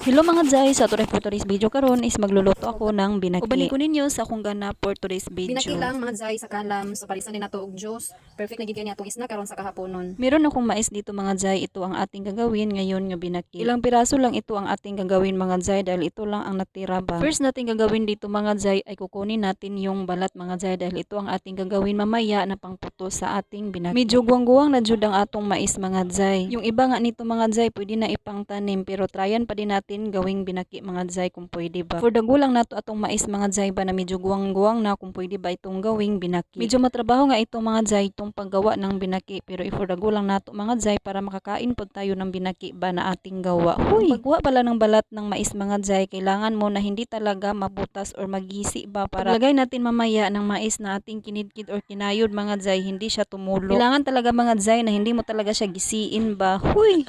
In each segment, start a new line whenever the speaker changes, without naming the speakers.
Hello mga Jai, sa today for today's video karon is magluluto ako ng binaki. Ubanin ko ninyo sa akong ganap for today's video.
Binaki lang mga zay sa kalam so palisan din nato og juice. Perfect na gid kani atong isna karon sa kahaponon.
Meron akong mais dito mga Jai, ito ang ating gagawin ngayon nga binaki. Ilang piraso lang ito ang ating gagawin mga Jai dahil ito lang ang natira ba. First natin gagawin dito mga Jai ay kukunin natin yung balat mga Jai dahil ito ang ating gagawin mamaya na pangputo sa ating binaki. Medyo guwang-guwang na jud ang atong mais mga Jai. Yung iba nga nito mga Jai pwede na ipang tanim pero tryan pa din natin gawing binaki mga Jai kung pwede ba. For the gulang nato atong mais mga Jai ba na medyo guwang-guwang na kung pwede ba itong gawing binaki. Medyo matrabaho nga ito mga Jai itong paggawa ng binaki pero i-for the gulang nato mga Jai para makakain pod tayo ng binaki ba na ating gawa. Huy, paggawa pala ng balat ng mais mga Jai kailangan mo na hindi talaga mabutas or magisi ba para lagay natin mamaya ng mais na ating kinidkid or kinayod mga Jai hindi siya tumulo. Kailangan talaga mga Jai na hindi mo talaga siya gisiin ba. Huy!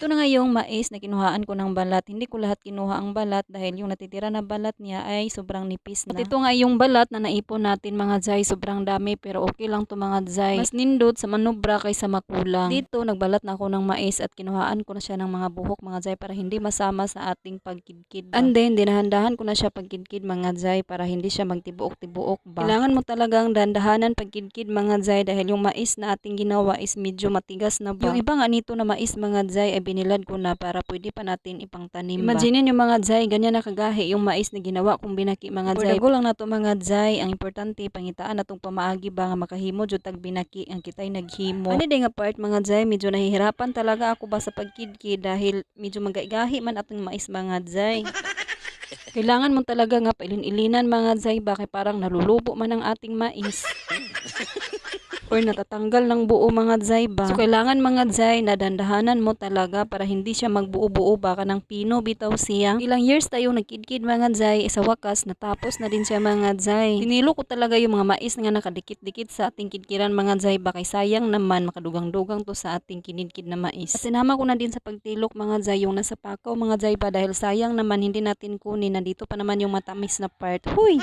Ito na nga yung mais na kinuhaan ko ng balat. Hindi ko lahat kinuha ang balat dahil yung natitira na balat niya ay sobrang nipis na. At ito nga yung balat na naipon natin mga Jai. Sobrang dami pero okay lang to mga Jai. Mas nindot sa manubra kaysa makulang. Dito nagbalat na ako ng mais at kinuhaan ko na siya ng mga buhok mga Jai para hindi masama sa ating pagkidkid. ba. And then dinahandahan ko na siya pagkidkid mga Jai para hindi siya magtibuok-tibuok ba. Kailangan mo talagang dandahanan pagkidkid mga Jai dahil yung mais na ating ginawa is medyo matigas na ba. Yung iba nga nito na mais mga Jai ay binilad ko na para pwede pa natin ipangtanim ba. Imagine yung mga Jai, ganyan na kagahi yung mais na ginawa kong binaki mga Jai. Dago lang na to mga Jai, ang importante pangitaan natong pamaagi ba nga makahimo jud tag binaki ang kitay naghimo. Ano din nga part mga Jai, medyo nahihirapan talaga ako ba sa pagkidkid dahil medyo magaigahi man atong mais mga Jai. Kailangan mo talaga nga pailin-ilinan mga Jai ba kay parang nalulubo man ang ating mais. Or natatanggal ng buo mga Jai ba. So kailangan mga Jai na dandahanan mo talaga para hindi siya magbuo-buo baka ng pino bitaw siya. Ilang years tayo nagkidkid mga Jai, eh, sa wakas natapos na din siya mga Jai. Tinilo ko talaga yung mga mais nga nakadikit-dikit sa ating kidkiran mga Jai ba sayang naman makadugang-dugang to sa ating kinidkid na mais. At sinama ko na din sa pagtilok mga Jai yung nasa pakaw mga Jai ba dahil sayang naman hindi natin kunin nandito pa naman yung matamis na part. Huy!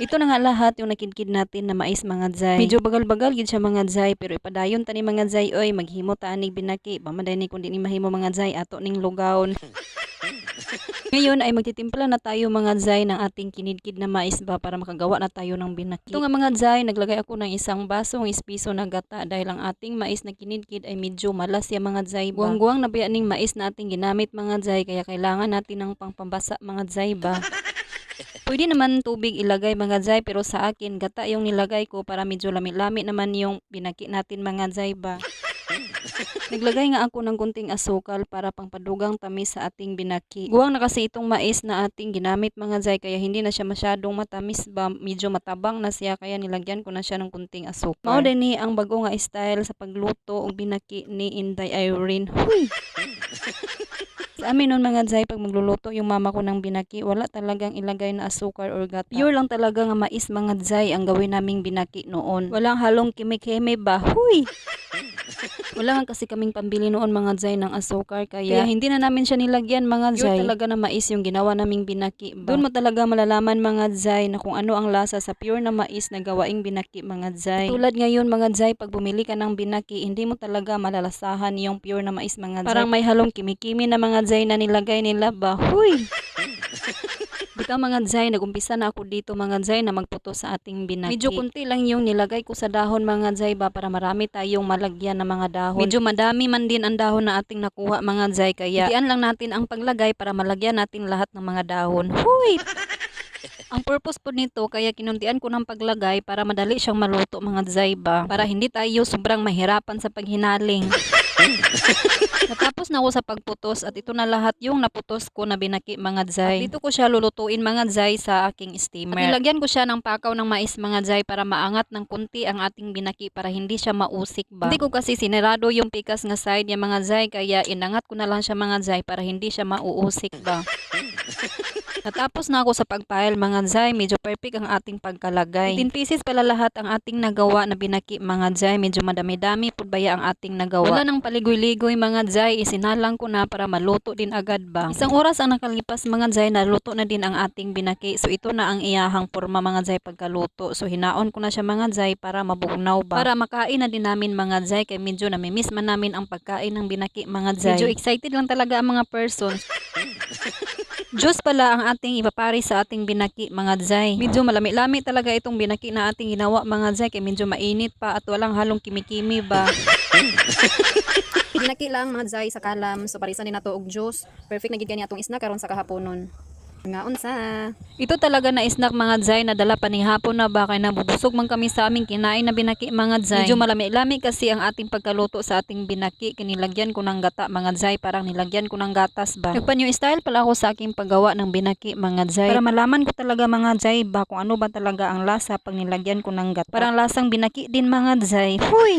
Ito na nga lahat yung nakidkid natin na mais mga Jai. Medyo bagal-bagal gid siya mga Jai pero ipadayon tani mga Jai oy maghimo ta anig binaki pamaday ni kundi ni mahimo mga Jai ato ning lugawon. Ngayon ay magtitimpla na tayo mga Jai ng ating kinidkid na mais ba para makagawa na tayo ng binaki. Ito nga mga Jai, naglagay ako ng isang basong ispiso na gata dahil ang ating mais na kinidkid ay medyo malas ya mga Jai ba. Guwang-guwang na ba ning mais na ating ginamit mga Jai kaya kailangan natin ng pangpambasa mga Jai ba. Pwede naman tubig ilagay mga Jai pero sa akin gata yung nilagay ko para medyo lami-lami naman yung binaki natin mga Jai ba. Naglagay nga ako ng kunting asukal para pangpadugang tamis sa ating binaki. Guwang na kasi itong mais na ating ginamit mga Jai kaya hindi na siya masyadong matamis ba, medyo matabang na siya kaya nilagyan ko na siya ng kunting asukal. Mao din ni ang bago nga style sa pagluto og binaki ni Inday Irene. Huy! Sa amin nun mga Jai, pag magluluto yung mama ko ng binaki, wala talagang ilagay na asukar or gata. Pure lang talaga nga mais mga Jai ang gawin naming binaki noon. Walang halong kimik-heme ba? Huy! Wala nga kasi kaming pambili noon mga Jai ng asukar kaya, hindi na namin siya nilagyan mga Jai. Pure talaga na mais yung ginawa naming binaki ba? Doon mo talaga malalaman mga Jai na kung ano ang lasa sa pure na mais na gawaing binaki mga Jai. Tulad ngayon mga Jai, pag bumili ka ng binaki, hindi mo talaga malalasahan yung pure na mais mga Jai. Parang may halong kimikimi na mga Jai na nilagay nila ba? Huy! Bitaw mga Jai, nagumpisa na ako dito mga Jai na magputo sa ating binaki. Medyo kunti lang yung nilagay ko sa dahon mga Jai ba para marami tayong malagyan ng mga dahon. Medyo madami man din ang dahon na ating nakuha mga Jai kaya iyan lang natin ang paglagay para malagyan natin lahat ng mga dahon. Huy! Ang purpose po nito kaya kinuntian ko ng paglagay para madali siyang maluto mga Jai ba para hindi tayo sobrang mahirapan sa paghinaling. Natapos na ako sa pagputos at ito na lahat yung naputos ko na binaki mga Jai. At dito ko siya lulutuin mga Jai sa aking steamer. At nilagyan ko siya ng pakaw ng mais mga Jai para maangat ng kunti ang ating binaki para hindi siya mausik ba. Hindi ko kasi sinirado yung pikas nga side niya mga Jai kaya inangat ko na lang siya mga Jai para hindi siya mauusik ba. Natapos na ako sa pagpile mga Zay, medyo perfect ang ating pagkalagay. 18 pieces pala lahat ang ating nagawa na binaki mga Zay, medyo madami-dami pud baya ang ating nagawa. Wala nang paligoy-ligoy mga Zay, isinalang ko na para maluto din agad ba. Isang oras ang nakalipas mga Zay, naluto na din ang ating binaki. So ito na ang iyahang forma mga Zay pagkaluto. So hinaon ko na siya mga Zay para mabugnaw ba. Para makain na din namin mga Zay, kay medyo namimiss man namin ang pagkain ng binaki mga Zay. Medyo excited lang talaga ang mga persons. Diyos pala ang ating ipapari sa ating binaki mga Zay. Medyo malami-lami talaga itong binaki na ating ginawa mga Zay kaya medyo mainit pa at walang halong kimi-kimi ba.
Ginaki lang mga Zay sa kalam. So parisan din nato og juice. Perfect na gid atong snack karon sa kahaponon. Nga unsa?
Ito talaga na snack mga Zay na dala pa ni hapon na ba kaya nabubusog man kami sa aming kinain na binaki mga Zay. Medyo malami-lami kasi ang ating pagkaluto sa ating binaki. Kinilagyan ko ng gata mga Zay parang nilagyan ko ng gatas ba. Nagpa-new style pala ako sa aking paggawa ng binaki mga Zay. Para malaman ko talaga mga Zay ba kung ano ba talaga ang lasa pag nilagyan ko ng gata. Parang lasang binaki din mga Zay. Huy!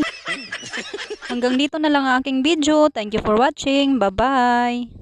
Hanggang dito na lang ang aking video. Thank you for watching. Bye-bye!